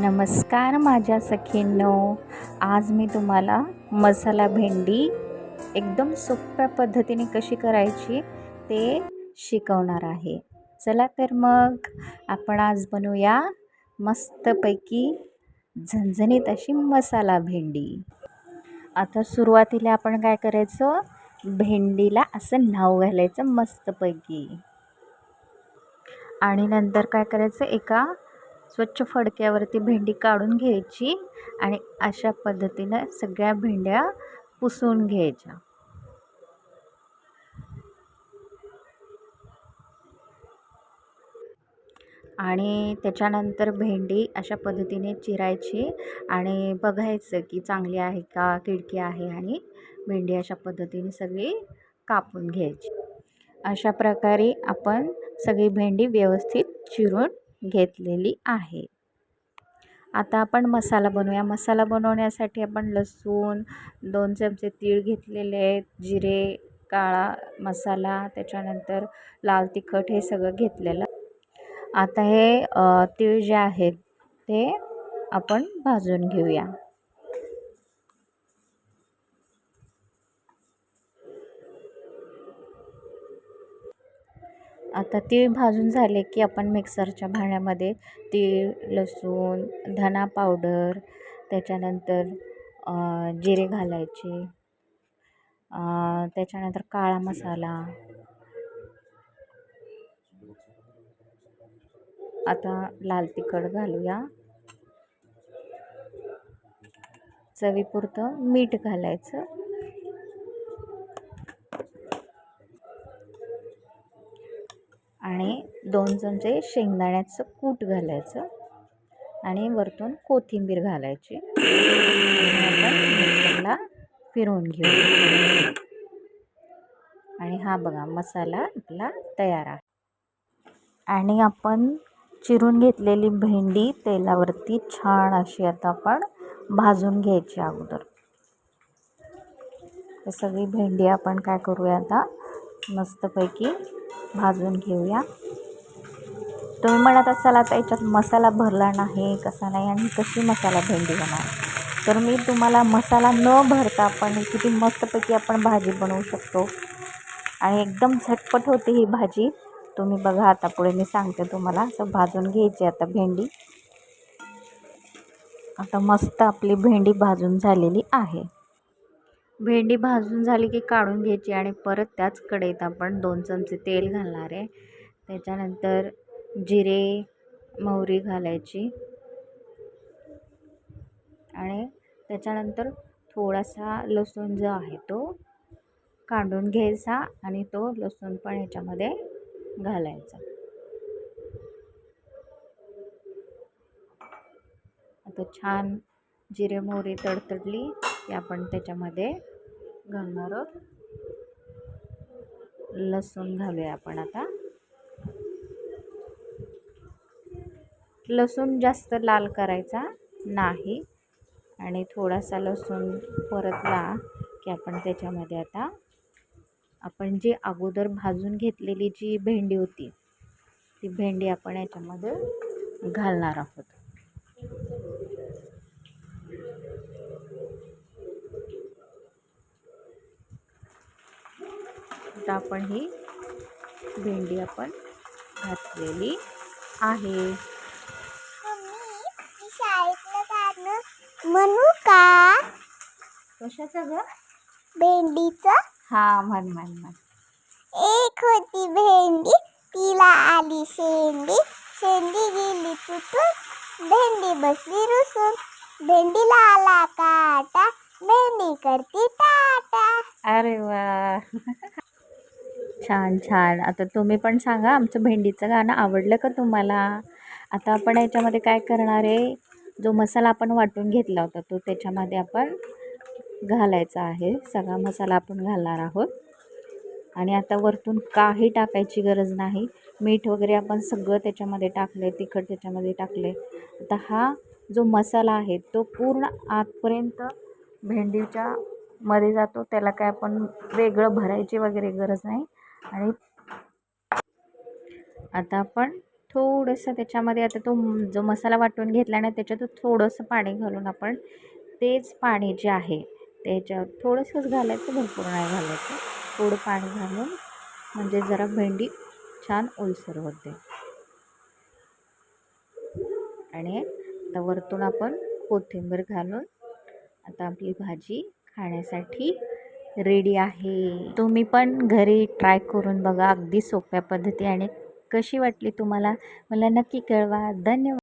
नमस्कार माझ्या सखींनो. आज मी तुम्हाला मसाला भेंडी एकदम सोप्या पद्धतीने कशी करायची ते शिकवणार आहे. चला तर मग आपण आज बनवूया मस्तपैकी झणझणीत अशी मसाला भेंडी. आता सुरुवातीला आपण काय करायचं? भेंडीला असं नाव घालायचं मस्तपैकी. आणि नंतर काय करायचं? एका स्वच्छ फडक्यावरती भेंडी काढून घ्यायची आणि अशा पद्धतीनं सगळ्या भेंड्या पुसून घ्यायच्या. आणि त्याच्यानंतर भेंडी अशा पद्धतीने चिरायची आणि बघायचं की चांगली आहे का किडकी आहे आणि भेंडी अशा पद्धतीने सगळी कापून घ्यायची. अशा प्रकारे आपण सगळी भेंडी व्यवस्थित चिरून घेतलेली आहे. आता आपण मसाला बनवूया. मसाला बनवण्यासाठी आपण लसूण दोन चमचे तीळ घेतलेले आहेत जिरे काळा मसाला त्याच्यानंतर लाल तिखट हे सगळं घेतलेलं. आता हे तीळ जे आहेत ते आपण भाजून घेऊया. आता ते भाजून झाले की आपण मिक्सरच्या भांड्यामध्ये तीळ लसूण धना पावडर त्याच्यानंतर जिरे घालायचे त्याच्यानंतर काळा मसाला. आता लाल तिखट घालूया. चवीपुरतं मीठ घालायचं. आणि दोन चमचे शेंगदाण्याचं कूट घालायचं आणि वरतून कोथिंबीर घालायची. आपण मिक्सरला फिरवून घेऊ. आणि हा बघा मसाला आपला तयार आहे. आणि आपण चिरून घेतलेली भेंडी तेलावरती छान अशी आता आपण भाजून घ्यायची अगोदर. सगळी भेंडी आपण काय करूया आता मस्तपैकी भाजून घेऊया. तुम्ही म्हणत असाल आता याच्यात मसाला भरला नाही कसा नाही आणि कशी मसाला भेंडी होणार? तर मी तुम्हाला मसाला न भरता पण किती मस्तपैकी आपण भाजी बनवू शकतो. आणि एकदम झटपट होते ही भाजी. तुम्ही बघा आता पुढे मी सांगते तुम्हाला. असं भाजून घ्यायची आता भेंडी. आता मस्त आपली भेंडी भाजून झालेली आहे. भेंडी भाजून झाली की काढून घ्यायची आणि परत त्याच कढईत आपण दोन चमचे तेल घालणार आहे. त्याच्यानंतर जिरे मोहरी घालायची. आणि त्याच्यानंतर थोडासा लसूण जो आहे तो काढून घ्यायचा आणि तो लसूण पण याच्यामध्ये घालायचा. आता छान जिरे मोहरी तडतडली की आपण त्याच्यामध्ये घालणार आहोत. लसूण घालूया आपण आता. लसूण जास्त लाल करायचा नाही. आणि थोडासा लसूण परतला की आपण त्याच्यामध्ये आता आपण जी अगोदर भाजून घेतलेली जी भेंडी होती ती भेंडी आपण याच्यामध्ये घालणार आहोत. आता आपण ही भेंडी आपण घातलेली आहे. म्हणू का? कशाचं ग? भेंडीचं. हा म्हण म्हण म्हण. एक होती भेंडी तिला आली शेंडी. शेंडी गेली तुटून भेंडी बसली रुसून. भेंडीला आला काटा भेंडी करती टाटा. अरे वा. छान छान. आता तुम्ही पण सांगा आमचं भेंडीचं गाणं आवडलं का तुम्हाला? आता आपण याच्यामध्ये काय करणार आहे? जो मसाला आपण वाटून घेतला होता तो त्याच्यामध्ये आपण घालायचा आहे. सगळा मसाला आपण घालणार आहोत. आणि आता वरतून काही टाकायची गरज नाही. मीठ वगैरे आपण सगळं त्याच्यामध्ये टाकलं आहे तिखट त्याच्यामध्ये टाकलं आहे आता हा जो मसाला आहे तो पूर्ण आतपर्यंत भेंडीच्या मध्ये जातो. त्याला काय आपण वेगळं भरायची वगैरे गरज नाही. आणि आता आपण थोडंसं त्याच्यामध्ये आता तो जो मसाला वाटून घेतला ना त्याच्यात थोडंसं पाणी घालून आपण तेच पाणी जे आहे त्याच्यात थोडंसंच घालायचं भरपूर नाही घालायचं. थोडं पाणी घालून म्हणजे जरा भेंडी छान ओलसर होते. आणि आता वरतून आपण कोथिंबीर घालून आता आपली भाजी खाण्यासाठी रेडी आहे. तुम्ही पण घरी ट्राय करून बघा. अगदी सोप्या पद्धती आणि कशी वाटली तुम्हाला? मला नक्की कळवा. धन्यवाद.